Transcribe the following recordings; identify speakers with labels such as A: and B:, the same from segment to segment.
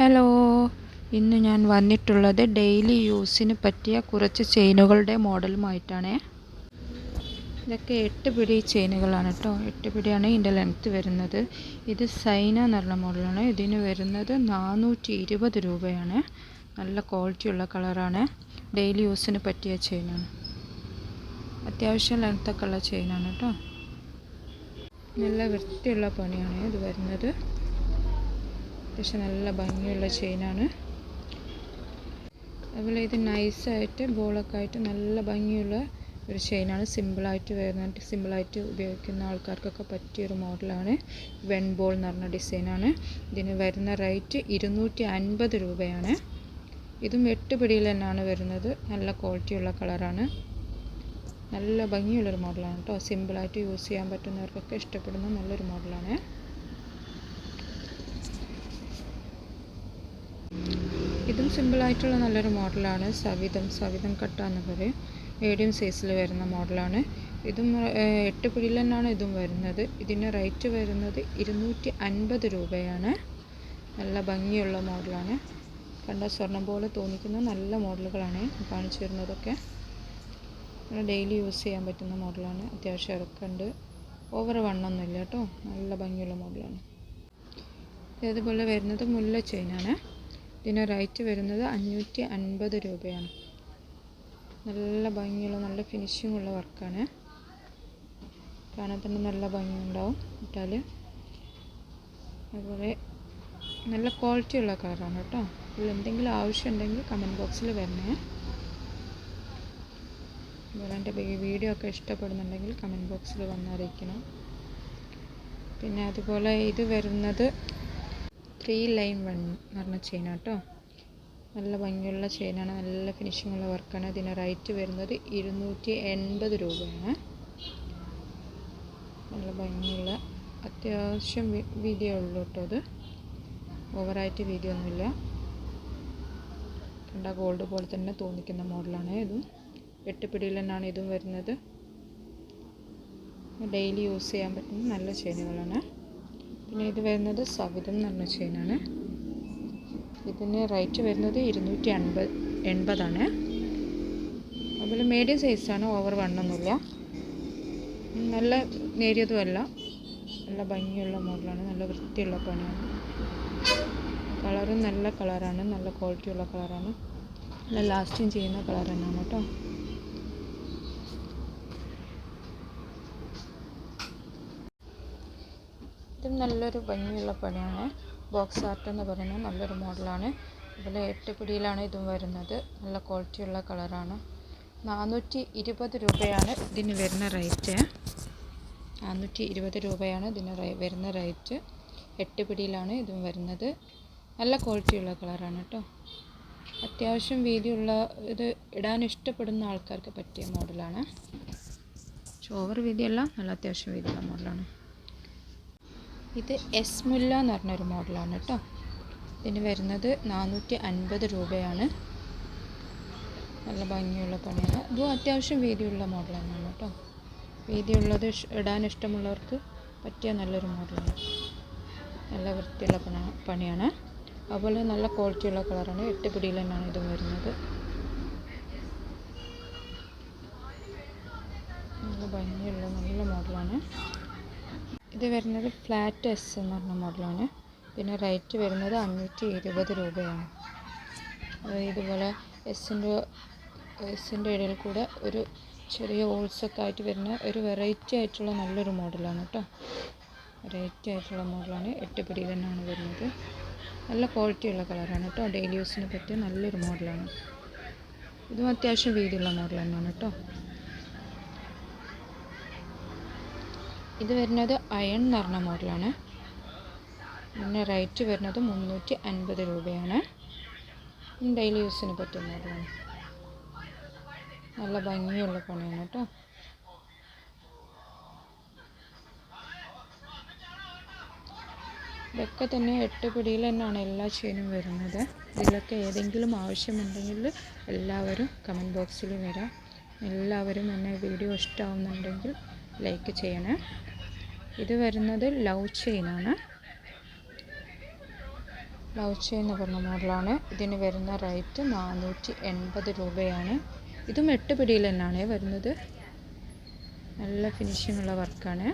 A: Hello. ഇന്ന് ഞാൻ വന്നിട്ടുള്ളത് ഡെയിലി യൂസിന് പറ്റിയ കുറച്ച് ചെയിനുകളുടെ മോഡലുമായിട്ടാണ്. ഇതൊക്കെ എട്ട് പിടി ചെയിനുകളാണ് കേട്ടോ. എട്ട് പിടിയാണ് ഇതിന്റെ ലെങ്ത്ത് വരുന്നത്. ഇത് സൈന എന്ന് പറഞ്ഞ മോഡലാണ്. ഇതിന് വരുന്നത് നാനൂറ്റി ഇരുപത് രൂപയാണ്. നല്ല ക്വാളിറ്റിയുള്ള കളറാണ് ഡെയിലി യൂസിന് പറ്റിയ ചെയിനാണ്. അത്യാവശ്യം ലെങ്ത്തൊക്കെ ഉള്ള ചെയിനാണ് കേട്ടോ. നല്ല വൃത്തിയുള്ള പണിയാണ് ഇത് വരുന്നത്. അത്യാവശ്യം നല്ല ഭംഗിയുള്ള ചെയിനാണ്. അതുപോലെ ഇത് നൈസായിട്ട് ബോളൊക്കെ ആയിട്ട് നല്ല ഭംഗിയുള്ള ഒരു ചെയിനാണ്. സിമ്പിളായിട്ട് വരുന്ന സിമ്പിളായിട്ട് ഉപയോഗിക്കുന്ന ആൾക്കാർക്കൊക്കെ പറ്റിയൊരു മോഡലാണ്. വെൺ ബോൾ എന്ന് പറഞ്ഞ ഡിസൈനാണ്. ഇതിന് വരുന്ന റേറ്റ് ഇരുന്നൂറ്റി അൻപത് രൂപയാണ്. ഇതും എട്ട് പിടിയിൽ തന്നെയാണ് വരുന്നത്. നല്ല ക്വാളിറ്റിയുള്ള കളറാണ്. നല്ല ഭംഗിയുള്ളൊരു മോഡലാണ് കേട്ടോ. സിമ്പിളായിട്ട് യൂസ് ചെയ്യാൻ പറ്റുന്നവർക്കൊക്കെ ഇഷ്ടപ്പെടുന്ന നല്ലൊരു മോഡലാണ്. ഇതും സിമ്പിളായിട്ടുള്ള നല്ലൊരു മോഡലാണ്. സവിതം സവിതം കട്ട എന്ന് പറയും. മീഡിയം സൈസിൽ വരുന്ന മോഡലാണ്. ഇതും എട്ട് പിടിയിൽ തന്നെയാണ് ഇതും വരുന്നത്. ഇതിന്റെ റേറ്റ് വരുന്നത് ഇരുന്നൂറ്റി അൻപത് രൂപയാണ്. നല്ല ഭംഗിയുള്ള മോഡലാണ്. കണ്ട സ്വർണം പോലെ തോന്നിക്കുന്ന നല്ല മോഡലുകളാണ് കാണിച്ചു തരുന്നതൊക്കെ. ഡെയിലി യൂസ് ചെയ്യാൻ പറ്റുന്ന മോഡലാണ്. അത്യാവശ്യം ഇറക്കുന്നുണ്ട് ഓവർ വണ്ണൊന്നുമില്ല കേട്ടോ. നല്ല ഭംഗിയുള്ള മോഡലാണ്. ഇതേപോലെ വരുന്നത് മുല്ല ചെയിനാണ് ഇതിന് റേറ്റ് വരുന്നത് അഞ്ഞൂറ്റി അൻപത് രൂപയാണ്. നല്ല ഭംഗിയുള്ള നല്ല ഫിനിഷിംഗ് ഉള്ള വർക്കാണ്. കാണാൻ തന്നെ നല്ല ഭംഗിയുണ്ടാവും ഇട്ടാൽ അതുപോലെ നല്ല ക്വാളിറ്റി ഉള്ള കളറാണ് കേട്ടോ. ഇതിൽ എന്തെങ്കിലും ആവശ്യം ഉണ്ടെങ്കിൽ കമന്റ് ബോക്സിൽ വരണേ. അതുപോലെ എന്റെ വീഡിയോ ഒക്കെ ഇഷ്ടപ്പെടുന്നുണ്ടെങ്കിൽ കമന്റ് ബോക്സിൽ വന്നറിയിക്കണം പിന്നെ അതുപോലെ ഇത് വരുന്നത് ത്രീ ലൈൻ വൺ എന്ന് പറഞ്ഞ ചെയിൻ കേട്ടോ നല്ല ഭംഗിയുള്ള ചെയിനാണ് നല്ല ഫിനിഷിംഗ് ഉള്ള വർക്കാണ് ഇതിന് റേറ്റ് വരുന്നത് ഇരുന്നൂറ്റി എൺപത് രൂപയാണ്. നല്ല ഭംഗിയുള്ള അത്യാവശ്യം വീതിയേ ഉള്ളൂ കേട്ടോ അത്. ഓവറായിട്ട് വീതി ഒന്നുമില്ല. കണ്ട ഗോൾഡ് പോലെ തന്നെ തോന്നിക്കുന്ന മോഡലാണ് ഇതും. എട്ട് പിടിയിൽ തന്നെയാണ് ഇതും വരുന്നത്. ഡെയിലി യൂസ് ചെയ്യാൻ പറ്റുന്ന നല്ല ചെയിനുകളാണ് പിന്നെ ഇത് വരുന്നത് സവിതം എന്ന് പറഞ്ഞ ചെയിനാണ് ഇതിന് റേറ്റ് വരുന്നത് ഇരുന്നൂറ്റി അൻപത് എൺപതാണ്. അതുപോലെ മീഡിയം സൈസാണ് ഓവർ വണ്ണൊന്നുമില്ല നല്ല നേരിയതുമല്ല നല്ല ഭംഗിയുള്ള മോഡലാണ് നല്ല വൃത്തിയുള്ള പണിയാണ്. കളറും നല്ല കളറാണ് നല്ല ക്വാളിറ്റിയുള്ള കളറാണ് നല്ല ലാസ്റ്റിങ് ചെയ്യുന്ന കളർ തന്നെയാണ് കേട്ടോ. ഇതും നല്ലൊരു ഭംഗിയുള്ള പണിയാണ് ബോക്സ് ആർട്ട് എന്ന് പറയുന്ന നല്ലൊരു മോഡലാണ്. അതുപോലെ എട്ട് പിടിയിലാണ് ഇതും വരുന്നത്. നല്ല ക്വാളിറ്റിയുള്ള കളറാണ് നാനൂറ്റി ഇരുപത് രൂപയാണ് ഇതിന് വരുന്ന റേറ്റ് നാനൂറ്റി ഇരുപത് രൂപയാണ് ഇതിന് വരുന്ന റേറ്റ് എട്ട് പിടിയിലാണ് ഇതും വരുന്നത്. നല്ല ക്വാളിറ്റിയുള്ള കളറാണ് കേട്ടോ. അത്യാവശ്യം വീതിയുള്ള ഇത് ഇടാൻ ഇഷ്ടപ്പെടുന്ന ആൾക്കാർക്ക് പറ്റിയ മോഡലാണ് ഷോവർ വീതിയല്ല നല്ല അത്യാവശ്യം വീതിയുള്ള മോഡലാണ് ഇത് എസ് മുല്ല എന്ന് പറഞ്ഞൊരു മോഡലാണ് കേട്ടോ ഇതിന് വരുന്നത് നാനൂറ്റി അൻപത് രൂപയാണ്. നല്ല ഭംഗിയുള്ള പണിയാണ് ഇതും അത്യാവശ്യം വീതിയുള്ള മോഡൽ തന്നെയാണ് കേട്ടോ വീതിയുള്ളത് ഇടാൻ ഇഷ്ടമുള്ളവർക്ക് പറ്റിയ നല്ലൊരു മോഡലാണ്. നല്ല വൃത്തിയുള്ള പണിയാണ്. അതുപോലെ നല്ല ക്വാളിറ്റിയുള്ള കളറാണ്. എട്ട് പിടിയിൽ തന്നെയാണ് ഇത് വരുന്നത്. നല്ല ഭംഗിയുള്ള നല്ല മോഡലാണ്. ഇത് വരുന്നത് ഫ്ലാറ്റ് എസ് എന്ന് പറഞ്ഞ മോഡലാണ്. പിന്നെ റേറ്റ് വരുന്നത് അഞ്ഞൂറ്റി ഇരുപത് രൂപയാണ് ഇതുപോലെ എസിന്റെ എസിന്റെ ഇടയിൽ കൂടെ ഒരു ചെറിയ ഹോൾസൊക്കെ ആയിട്ട് വരുന്ന ഒരു വെറൈറ്റി ആയിട്ടുള്ള നല്ലൊരു മോഡലാണ് കേട്ടോ വെറൈറ്റി ആയിട്ടുള്ള മോഡലാണ്. എട്ട് പിടി തന്നെയാണ് വരുന്നത്. നല്ല ക്വാളിറ്റിയുള്ള കളറാണ് കേട്ടോ ഡെയിലി യൂസിന് പറ്റിയ നല്ലൊരു മോഡലാണ്. ഇതും അത്യാവശ്യം വീതിയുള്ള മോഡൽ തന്നെയാണ് കേട്ടോ ഇത് വരുന്നത് അയൺ എന്ന് പറഞ്ഞ മോഡലാണ്. പിന്നെ റേറ്റ് വരുന്നത് മുന്നൂറ്റി അൻപത് രൂപയാണ് ഡെയിലി യൂസിന് പറ്റിയ മോഡലാണ്. നല്ല ഭംഗിയുള്ള പണിയാണ് കേട്ടോ. ഇതൊക്കെ തന്നെ എട്ട് പിടിയിൽ തന്നെയാണ് എല്ലാ ചെയിനും വരുന്നത്. ഇതിലൊക്കെ ഏതെങ്കിലും ആവശ്യമുണ്ടെങ്കിൽ എല്ലാവരും കമന്റ് ബോക്സിൽ വരാം. എല്ലാവരും എന്നെ വീഡിയോ ഇഷ്ടമാവുന്നുണ്ടെങ്കിൽ ലൈക്ക് ചെയ്യണേ. ഇത് വരുന്നത് ലവ് ചെയിനാണ് ലവ് ചെയിൻ എന്ന് പറഞ്ഞ മോഡലാണ്. ഇതിന് വരുന്ന റേറ്റ് നാനൂറ്റി എൺപത് രൂപയാണ്. ഇതും എട്ട് പിടിയിൽ തന്നെയാണ് വരുന്നത്. നല്ല ഫിനിഷിംഗ് ഉള്ള വർക്കാണ്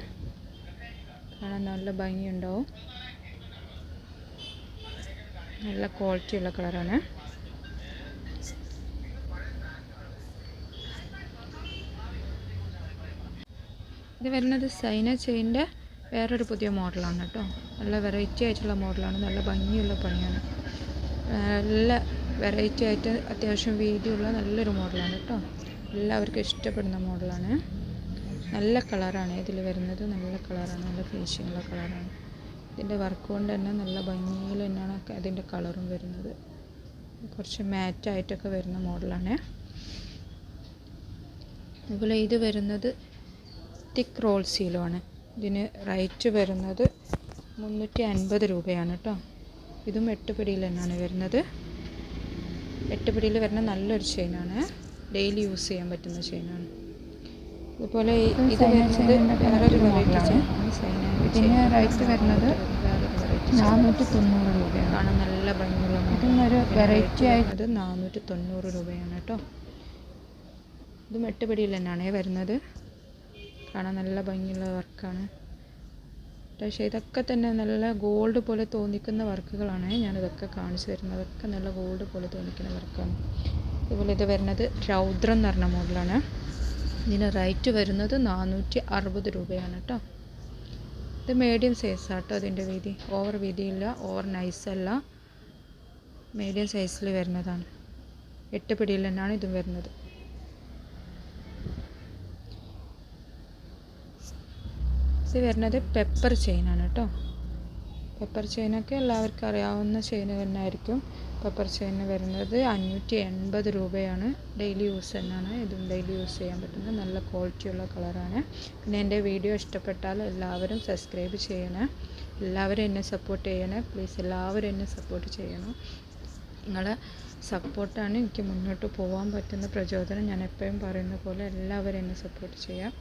A: കാണാൻ നല്ല ഭംഗിയുണ്ടാവും. നല്ല ക്വാളിറ്റി ഉള്ള കളറാണ് ഇത് വരുന്നത് സൈന ചെയിന്റെ വേറൊരു പുതിയ മോഡലാണ് കേട്ടോ. നല്ല വെറൈറ്റി ആയിട്ടുള്ള മോഡലാണ്. നല്ല ഭംഗിയുള്ള പണിയാണ്. നല്ല വെറൈറ്റി ആയിട്ട് അത്യാവശ്യം വീതിയുള്ള നല്ലൊരു മോഡലാണ് കേട്ടോ. എല്ലാവർക്കും ഇഷ്ടപ്പെടുന്ന മോഡലാണ്. നല്ല കളറാണ് ഇതിൽ വരുന്നത്. നല്ല കളറാണ്. നല്ല ഫിനിഷിംഗ് ഉള്ള കളറാണ്. ഇതിന്റെ വർക്ക് കൊണ്ട് തന്നെ നല്ല ഭംഗിയിൽ തന്നെയാണ് അതിന്റെ കളറും വരുന്നത്. കുറച്ച് മാറ്റായിട്ടൊക്കെ വരുന്ന മോഡലാണ്. അതുപോലെ ഇത് വരുന്നത് തിക്ക് റോൾ സീലുമാണ് ഇതിന് റേറ്റ് വരുന്നത് മുന്നൂറ്റി അൻപത് രൂപയാണ് കേട്ടോ ഇതും എട്ട് പിടിയിൽ തന്നെയാണ് വരുന്നത്. എട്ട് പിടിയിൽ വരുന്ന നല്ലൊരു ചെയിനാണ് ഡെയിലി യൂസ് ചെയ്യാൻ പറ്റുന്ന ചെയിനാണ് അതുപോലെ ഇത് വരുന്നത് വേറൊരു വെറൈറ്റി ചെയിൻ
B: ഇതിന് റേറ്റ് വരുന്നത് നാനൂറ്റി തൊണ്ണൂറ് രൂപയാണ്.
A: കാണാൻ നല്ല ഭംഗിയുള്ള
B: ഇതും ഒരു വെറൈറ്റി ആയിട്ട്
A: നാനൂറ്റി തൊണ്ണൂറ് രൂപയാണ് കേട്ടോ ഇതും എട്ട് പിടിയിൽ തന്നെയാണേ വരുന്നത്. കാണാൻ നല്ല ഭംഗിയുള്ള വർക്കാണ്. പക്ഷേ ഇതൊക്കെ തന്നെ നല്ല ഗോൾഡ് പോലെ തോന്നിക്കുന്ന വർക്കുകളാണ് ഞാനിതൊക്കെ കാണിച്ചു തരുന്നത്. അതൊക്കെ നല്ല ഗോൾഡ് പോലെ തോന്നിക്കുന്ന വർക്കാണ്. അതുപോലെ ഇത് വരുന്നത് രൗദ്രം എന്ന് പറഞ്ഞ മോഡലാണ്. ഇതിന് റേറ്റ് വരുന്നത് നാനൂറ്റി അറുപത് രൂപയാണ് കേട്ടോ. ഇത് മീഡിയം സൈസാണ് കേട്ടോ അതിന്റെ വീതി. ഓവർ വീതിയില്ല ഓവർ നൈസ് അല്ല. മീഡിയം സൈസിൽ വരുന്നതാണ്. എട്ട് പിടിയിൽ തന്നെയാണ് ഇതും വരുന്നത്. ഇത് വരുന്നത് പെപ്പർ ചെയിനാണ് കേട്ടോ. പെപ്പർ ചെയിനൊക്കെ എല്ലാവർക്കും അറിയാവുന്ന ചെയിൻ തന്നെ ആയിരിക്കും പെപ്പർ ചെയിന് വരുന്നത് അഞ്ഞൂറ്റി എൺപത് രൂപയാണ്. ഡെയിലി യൂസ് തന്നെയാണ്. ഇതും ഡെയിലി യൂസ് ചെയ്യാൻ പറ്റുന്ന നല്ല ക്വാളിറ്റിയുള്ള കളറാണ് പിന്നെ എന്റെ വീഡിയോ ഇഷ്ടപ്പെട്ടാൽ എല്ലാവരും സബ്സ്ക്രൈബ് ചെയ്യണേ. എല്ലാവരും എന്നെ സപ്പോർട്ട് ചെയ്യണേ. പ്ലീസ് എല്ലാവരും എന്നെ സപ്പോർട്ട് ചെയ്യണം. നിങ്ങളെ സപ്പോർട്ടാണ് എനിക്ക് മുന്നോട്ട് പോകാൻ പറ്റുന്ന പ്രചോദനം. ഞാൻ എപ്പോഴും പറയുന്ന പോലെ എല്ലാവരും എന്നെ സപ്പോർട്ട് ചെയ്യാം.